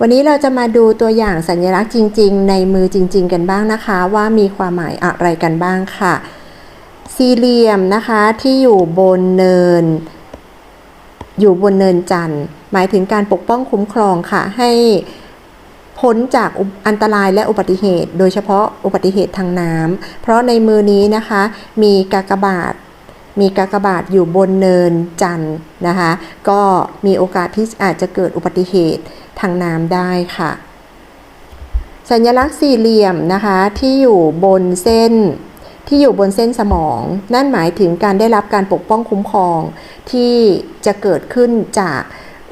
วันนี้เราจะมาดูตัวอย่างสัญลักษณ์จริง ๆ ในมือจริง ๆ กันบ้างนะคะ ว่ามีความหมายอะไรกันบ้างค่ะ สี่เหลี่ยมนะคะที่อยู่บนเนิน อยู่บนเนินจันทร์ หมายถึงการปกป้องคุ้มครองค่ะ ให้พ้นจากอันตรายและอุบัติเหตุ โดยเฉพาะอุบัติเหตุทางน้ำเพราะในมือนี้นะคะ มีกากบาท มีกากบาทอยู่บนเนินจันทร์นะคะ ก็มีโอกาสที่อาจจะเกิดอุบัติเหตุทางน้ำได้ค่ะ สัญลักษณ์สี่เหลี่ยมนะคะที่อยู่บนเส้นที่อยู่บนเส้นสมอง นั่นหมายถึงการได้รับการปกป้องคุ้มครอง ที่จะเกิดขึ้นจาก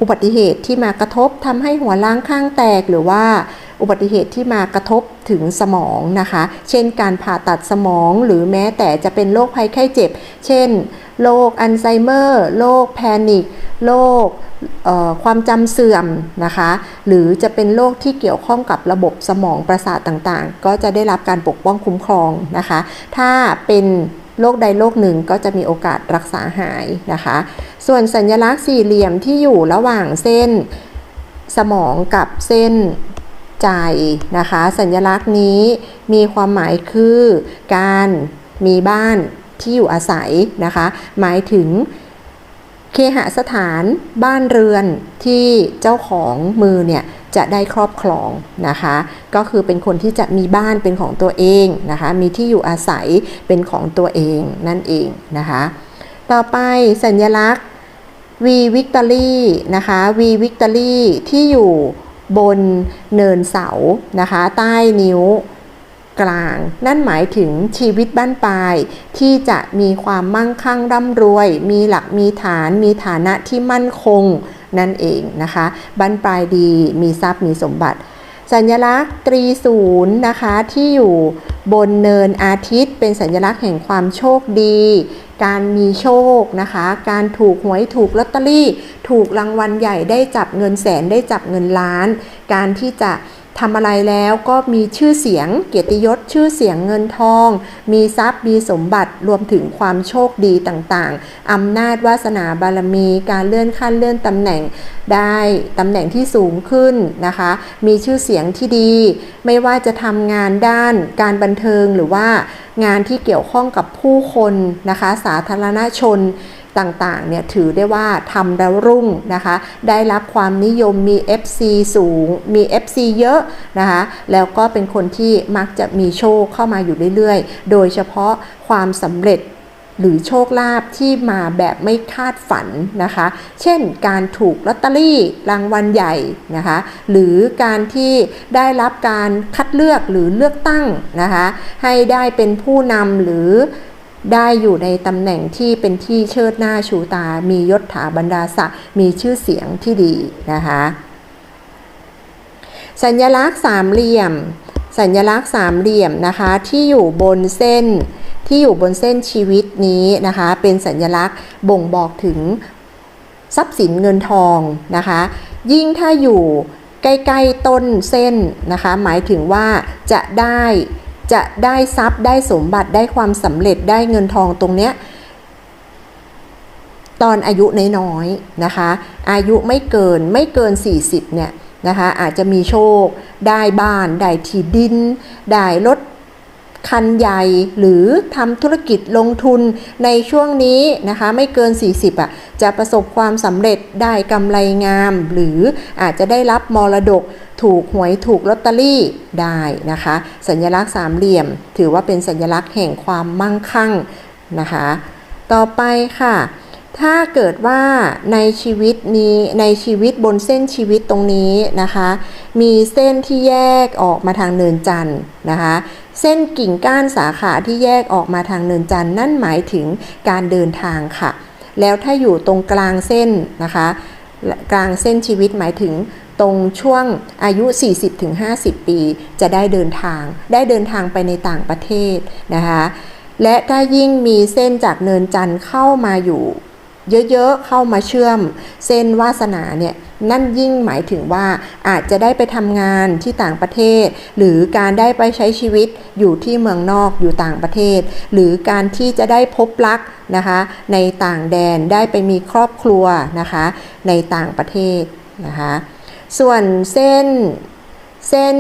อุบัติเหตุที่มากระทบทำให้หัวล้างข้างแตกหรือว่า อุบัติเหตุที่มากระทบถึงสมองนะคะ เช่นการผ่าตัดสมองหรือแม้แต่จะเป็นโรคภัยไข้เจ็บ เช่น โรคอัลไซเมอร์ โรคแพนิค โรคความจำเสื่อมนะคะ หรือจะเป็นโรคที่เกี่ยวข้องกับระบบสมองประสาทต่างๆ ก็จะได้รับการปกป้องคุ้มครองนะคะ ถ้าเป็นโรคใดโรคหนึ่งก็จะมีโอกาสรักษาหายนะคะ ส่วนสัญลักษณ์สี่เหลี่ยมที่อยู่ระหว่างเส้นสมองกับเส้น ใจนะคะ สัญลักษณ์นี้มีความหมายคือการมีบ้านที่อยู่อาศัยนะคะ หมายถึงเคหสถานบ้านเรือนที่เจ้าของมือเนี่ยจะได้ครอบครองนะคะ ก็คือเป็นคนที่จะมีบ้านเป็นของตัวเองนะคะ มีที่อยู่อาศัยเป็นของตัวเองนั่นเองนะคะ ต่อไปสัญลักษณ์ V Victory นะคะ V Victory ที่อยู่ บนเนินเสานะคะ ใต้นิ้วกลาง นั่นหมายถึงชีวิตบ้านปลาย ที่จะมีความมั่งคั่งร่ำรวย มีหลักมีฐานมีฐานะที่มั่นคงนั่นเองนะคะบ้านปลายดีมีทรัพย์มีสมบัติ สัญลักษณ์ตรีศูนย์นะคะที่อยู่ บนเนินอาทิตย์เป็นสัญลักษณ์แห่งความโชคดี การมีโชคนะคะ การถูกหวยถูกลอตเตอรี่ ถูกรางวัลใหญ่ได้จับเงินแสนได้จับเงินล้าน การที่จะ ทำอะไรแล้วก็มีชื่อเสียงเกียรติยศชื่อเสียงเงินทอง มีทรัพย์มีสมบัติรวมถึงความโชคดีต่างๆอำนาจวาสนาบารมีการเลื่อนขั้นเลื่อนตำแหน่งได้ตำแหน่งที่สูงขึ้นนะคะ มีชื่อเสียงที่ดี ไม่ว่าจะทำงานด้านการบันเทิงหรือว่างานที่เกี่ยวข้องกับผู้คนนะคะ สาธารณชน ต่างๆเนี่ยถือได้ว่าทำแล้วรุ่งนะคะ ได้รับความนิยมมี FC สูงมี FC เยอะนะคะ แล้วก็เป็นคนที่มักจะมีโชคเข้ามาอยู่เรื่อยๆ โดยเฉพาะความสำเร็จหรือโชคลาภที่มาแบบไม่คาดฝันนะคะ เช่นการถูกลอตเตอรี่รางวัลใหญ่นะคะ หรือการที่ได้รับการคัดเลือกหรือเลือกตั้งนะคะ ให้ได้เป็นผู้นำหรือ ได้อยู่ในตำแหน่งที่เป็นที่เชิดหน้าชูตา มียศถาบรรดาศักดิ์มีชื่อเสียงที่ดีนะคะ สัญลักษณ์สามเหลี่ยม สัญลักษณ์สามเหลี่ยมนะคะที่อยู่บนเส้นที่อยู่บนเส้นชีวิตนี้นะคะ เป็นสัญลักษณ์บ่งบอกถึงทรัพย์สินเงินทองนะคะ ยิ่งถ้าอยู่ใกล้ ๆ ต้นเส้นนะคะ หมายถึงว่าจะได้ จะได้ทรัพย์ได้สมบัติได้ความสำเร็จได้เงินทองตรงเนี้ยตอนอายุน้อยๆนะคะ อายุไม่เกินไม่เกิน 40เนี่ยนะคะอาจจะมีโชค ได้บ้าน ได้ที่ดิน ได้รถ คันใหญ่หรือทำธุรกิจลงทุนในช่วงนี้นะคะไม่เกิน 40อะจะประสบความสำเร็จได้กำไรงาม หรืออาจจะได้รับมรดกถูกหวยถูกลอตเตอรี่ได้นะคะ สัญลักษณ์สามเหลี่ยม ถือว่าเป็นสัญลักษณ์แห่งความมั่งคั่งนะคะ ต่อไปค่ะ ถ้าเกิดว่าในชีวิตนี้ในชีวิตบนเส้นชีวิตตรงนี้นะคะ มีเส้นที่แยกออกมาทางเนินจันทร์นะคะ เส้นกิ่งก้านสาขาที่แยกออกมาทางเนินจันทร์นั่นหมายถึงการเดินทางค่ะ แล้วถ้าอยู่ตรงกลางเส้นนะคะ กลางเส้นชีวิตหมายถึงตรงช่วงอายุ 40-50 ปี จะได้เดินทาง ได้เดินทางไปในต่างประเทศนะคะ และถ้ายิ่งมีเส้นจากเนินจันทร์เข้ามาอยู่ เยอะๆเข้ามาเชื่อม เส้นวาสนาเนี่ยนั่นยิ่งหมายถึงว่าอาจจะได้ไปทำงานที่ต่างประเทศ หรือการได้ไปใช้ชีวิตอยู่ที่เมืองนอกอยู่ต่างประเทศ หรือการที่จะได้พบรักนะคะในต่างแดนได้ไปมีครอบครัวนะคะในต่างประเทศนะคะส่วนเส้นเส้น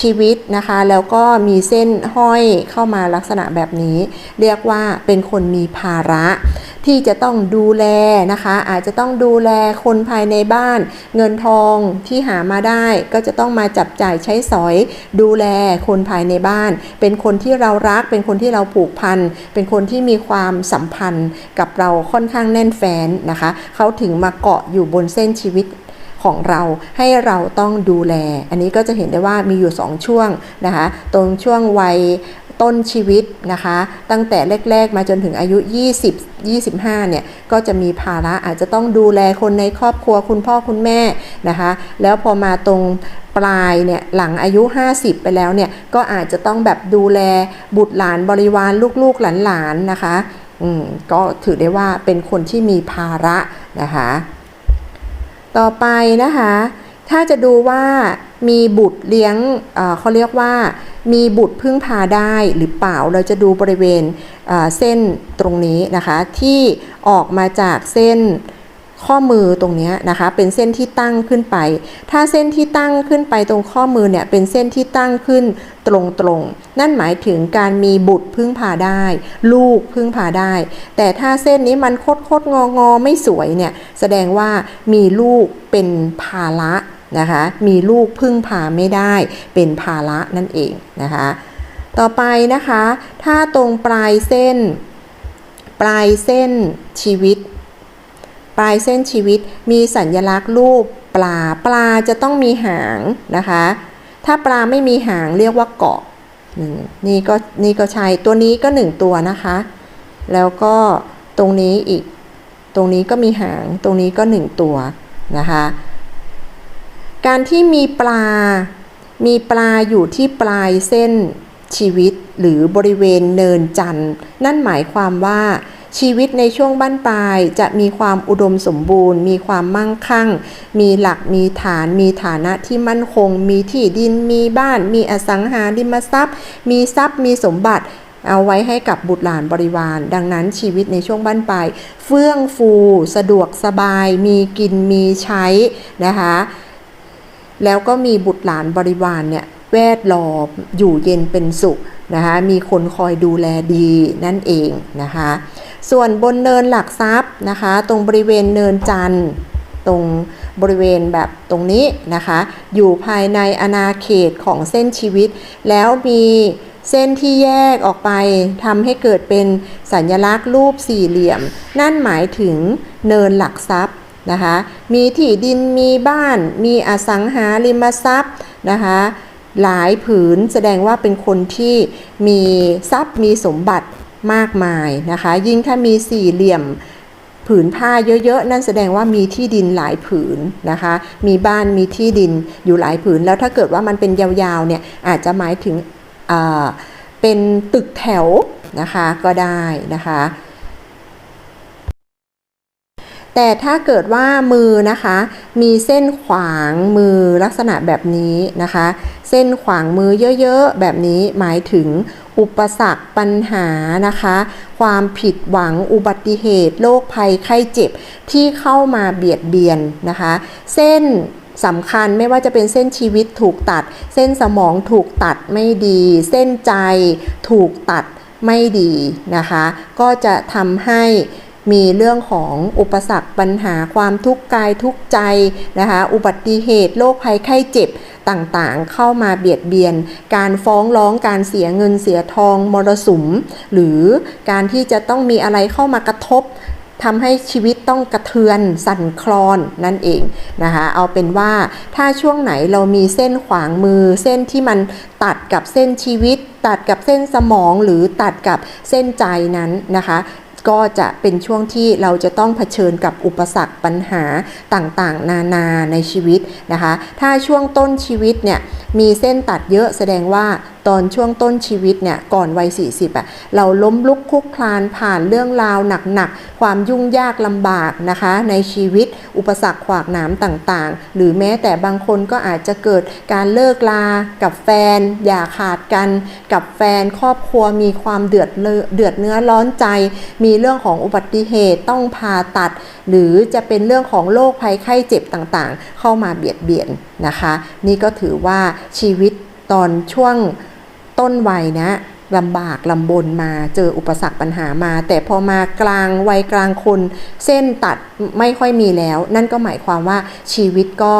ชีวิตนะคะแล้วก็มีเส้นห้อยเข้ามาลักษณะแบบนี้ เรียกว่าเป็นคนมีภาระ ที่จะต้องดูแลนะคะ อาจจะต้องดูแลคนภายในบ้าน เงินทองที่หามาได้ก็จะต้องมาจับจ่ายใช้สอย ดูแลคนภายในบ้าน เป็นคนที่เรารัก เป็นคนที่เราผูกพัน เป็นคนที่มีความสัมพันธ์กับเราค่อนข้างแน่นแฟ้นนะคะ เขาถึงมาเกาะอยู่บนเส้นชีวิตของเราให้เราต้องดูแล อันนี้ก็จะเห็นได้ว่ามีอยู่ 2 ช่วงนะคะ ตรงช่วงวัย ต้นชีวิตนะคะ ตั้งแต่แรก ๆ มาจนถึงอายุ 20 25เนี่ยก็จะมีภาระอาจจะต้องดูแลคนในครอบครัวคุณพ่อคุณแม่นะคะ แล้วพอมาตรงปลายเนี่ยหลังอายุ 50 ไปแล้วเนี่ยก็อาจจะต้องแบบดูแลบุตรหลานบริวารลูกๆหลานๆนะคะอืมก็ถือได้ว่าเป็นคนที่มีภาระนะคะ ต่อไปนะคะ ถ้าจะดูว่ามีบุตรเลี้ยงเขาเรียกว่ามีบุตรพึ่งพาได้หรือเปล่าเราจะดูบริเวณเส้นตรงนี้นะคะ ที่ออกมาจากเส้นข้อมือตรงนี้นะคะ เป็นเส้นที่ตั้งขึ้นไป ถ้าเส้นที่ตั้งขึ้นไปตรงข้อมือเนี่ยเป็นเส้นที่ตั้งขึ้นตรงๆ นั่นหมายถึงการมีบุตรพึ่งพาได้ ลูกพึ่งพาได้ แต่ถ้าเส้นนี้มันโคดโคดงองอไม่สวยเนี่ยแสดงว่ามีลูกเป็นภาระ นะคะ มีลูกพึ่งพาไม่ได้เป็นภาระนั่นเองนะคะ ต่อไปนะคะ ถ้าตรงปลายเส้น ปลายเส้นชีวิต ปลายเส้นชีวิตมีสัญลักษณ์รูปปลา ปลาจะต้องมีหางนะคะ ถ้าปลาไม่มีหางเรียกว่าเกาะนี่ก็นี่ก็ใช่ตัวนี้ก็หนึ่งตัวนะคะ แล้วก็ตรงนี้อีก ตรงนี้ก็มีหาง ตรงนี้ก็หนึ่งตัวนะคะ การที่มีปลา มีปลาอยู่ที่ปลายเส้นชีวิตหรือบริเวณเนินจันทร์ นั่นหมายความว่าชีวิตในช่วงบั้นปลายจะมีความอุดมสมบูรณ์ มีความมั่งคั่ง มีหลักมีฐาน มีฐานะที่มั่นคง มีที่ดินมีบ้าน มีอสังหาริมทรัพย์ มีทรัพย์มีสมบัติ เอาไว้ให้กับบุตรหลานบริวาร ดังนั้นชีวิตในช่วงบั้นปลายเฟื่องฟู สะดวกสบาย มีกินมีใช้นะคะ แล้วก็มีบุตรหลานบริวารเนี่ยแวดล้อมอยู่เย็นเป็นสุขนะคะมีคนคอยดูแลดีนั่นเองนะคะส่วนบนเนินหลักทรัพย์นะคะตรงบริเวณเนินจันทร์ตรงบริเวณแบบตรงนี้นะคะ อยู่ภายในอาณาเขตของเส้นชีวิต แล้วมีเส้นที่แยกออกไปทำให้เกิดเป็นสัญลักษณ์รูปสี่เหลี่ยม นั่นหมายถึงเนินหลักทรัพย์ นะคะ มีที่ดินมีบ้าน มีอสังหาริมทรัพย์นะคะ หลายผืนแสดงว่าเป็นคนที่มีทรัพย์มีสมบัติมากมายนะคะ ยิ่งถ้ามีสี่เหลี่ยมผืนผ้าเยอะๆ นั่นแสดงว่ามีที่ดินหลายผืนนะคะ มีบ้านมีที่ดินอยู่หลายผืน แล้วถ้าเกิดว่ามันเป็นยาวๆ เนี่ยอาจจะหมายถึงเป็นตึกแถวนะคะก็ได้นะคะ แต่ถ้าเกิดว่ามือนะคะ มีเส้นขวางมือลักษณะแบบนี้นะคะ เส้นขวางมือเยอะๆ แบบนี้หมายถึงอุปสรรคปัญหานะคะ ความผิดหวังอุบัติเหตุโรคภัยไข้เจ็บที่เข้ามาเบียดเบียนนะคะ เส้นสำคัญไม่ว่าจะเป็นเส้นชีวิตถูกตัด เส้นสมองถูกตัดไม่ดี เส้นใจถูกตัดไม่ดีนะคะ ก็จะทำให้ มีเรื่องของอุปสรรคปัญหาความทุกข์กายทุกข์ใจนะคะอุบัติเหตุโรคภัยไข้เจ็บต่างๆ เข้ามาเบียดเบียน การฟ้องร้องการเสียเงินเสียทองมรสุม หรือการที่จะต้องมีอะไรเข้ามากระทบทำให้ชีวิตต้องกระเทือนสั่นคลอนนั่นเองนะคะเอาเป็นว่าถ้าช่วงไหนเรามีเส้นขวางมือ เส้นที่มันตัดกับเส้นชีวิต ตัดกับเส้นสมองหรือตัดกับเส้นใจนั้นนะคะ ก็จะเป็นช่วงที่เราจะต้องเผชิญกับอุปสรรคปัญหาต่างๆ นานาในชีวิตนะคะ ถ้าช่วงต้นชีวิตเนี่ยมีเส้นตัดเยอะแสดงว่า ตอนช่วงต้นชีวิตเนี่ยก่อนวัย 40อะเราล้มลุกคลุกคลานผ่านเรื่องราวหนักๆ ความยุ่งยากลำบากนะคะ ในชีวิตอุปสรรคขวากหนามต่างๆ หรือแม้แต่บางคนก็อาจจะเกิดการเลิกลากับแฟน อย่าขาดกัน กับแฟนครอบครัวมีความเดือดเลเดือดเนื้อร้อนใจ มีเรื่องของอุบัติเหตุต้องผ่าตัด หรือจะเป็นเรื่องของโรคภัยไข้เจ็บต่างๆ เข้ามาเบียดเบียนนะคะ นี่ก็ถือว่าชีวิตตอนช่วง ต้นวัยนะลำบากลำบนมาเจออุปสรรคปัญหามา แต่พอมากลางวัยกลางคน เส้นตัดไม่ค่อยมีแล้ว นั่นก็หมายความว่าชีวิตก็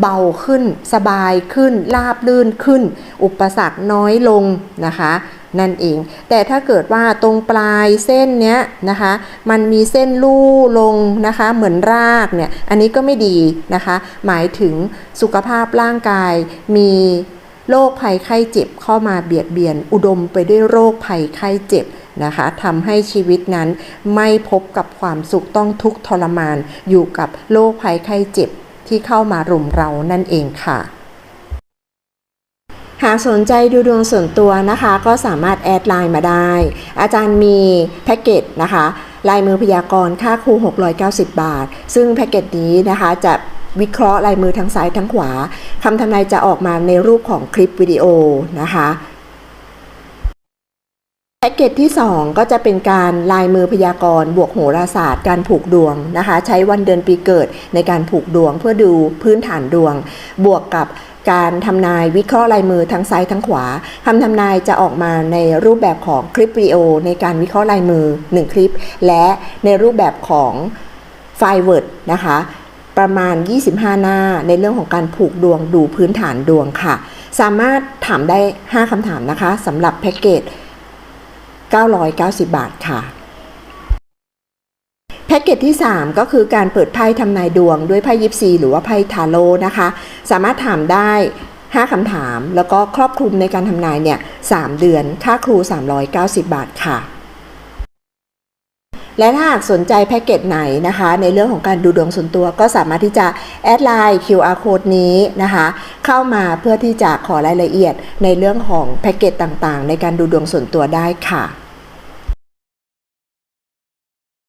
เบาขึ้น สบายขึ้นราบลื่นขึ้น อุปสรรคน้อยลงนะคะนั่นเอง แต่ถ้าเกิดว่าตรงปลายเส้นเนี้ยนะคะ มันมีเส้นลู่ลงนะคะ เหมือนรากเนี่ย อันนี้ก็ไม่ดีนะคะ หมายถึงสุขภาพร่างกายมี โรคภัยไข้เจ็บเข้ามาเบียดเบียน อุดมไปด้วยโรคภัยไข้เจ็บนะคะทำให้ชีวิตนั้นไม่พบกับความสุขต้องทุกข์ทรมาน อยู่กับโรคภัยไข้เจ็บที่เข้ามารุมเรานั่นเองค่ะ หากสนใจดูดวงส่วนตัวนะคะ ก็สามารถแอดไลน์มาได้ อาจารย์มีแพ็กเกจนะคะลายมือพยากรณ์ค่าครู 690 บาท ซึ่งแพ็กเกจนี้นะคะจะ วิเคราะห์ลายมือทั้งซ้ายทั้งขวาคำทำนายจะออกมาในรูปของคลิปวิดีโอนะคะแพ็กเกจที่ 2 ก็จะเป็นการลายมือพยากรณ์บวกโหราศาสตร์การผูกดวงนะคะ ใช้วันเดือนปีเกิดในการผูกดวงเพื่อดูพื้นฐานดวง บวกกับการทำนายวิเคราะห์ลายมือทั้งซ้ายทั้งขวาคำทำนายจะออกมาในรูปแบบของคลิปวิดีโอ ในการวิเคราะห์ลายมือ 1 คลิป และในรูปแบบของไฟล์ Word นะคะ ประมาณ 25 หน้าในเรื่องของการผูกดวงดูพื้นฐานดวงค่ะ สามารถถามได้ 5คำถามนะคะสำหรับแพ็กเกจ 990 บาทค่ะ แพ็กเกจที่ 3 ก็คือการเปิดไพ่ทำนายดวงด้วยไพ่ยิปซีหรือว่าไพ่ทาโร่นะคะ สามารถถามได้ 5คำถาม แล้วก็ครอบคลุมในการทำนายเนี่ย 3 เดือน ค่าครู 390 บาทค่ะ และถ้าหากสนใจแพ็กเกจไหนนะคะ ในเรื่องของการดูดวงส่วนตัวก็สามารถที่จะแอดไลน์ QR code นี้นะคะ เข้ามาเพื่อที่จะขอรายละเอียดในเรื่องของแพ็กเกจต่างๆ ในการดูดวงส่วนตัวได้ค่ะ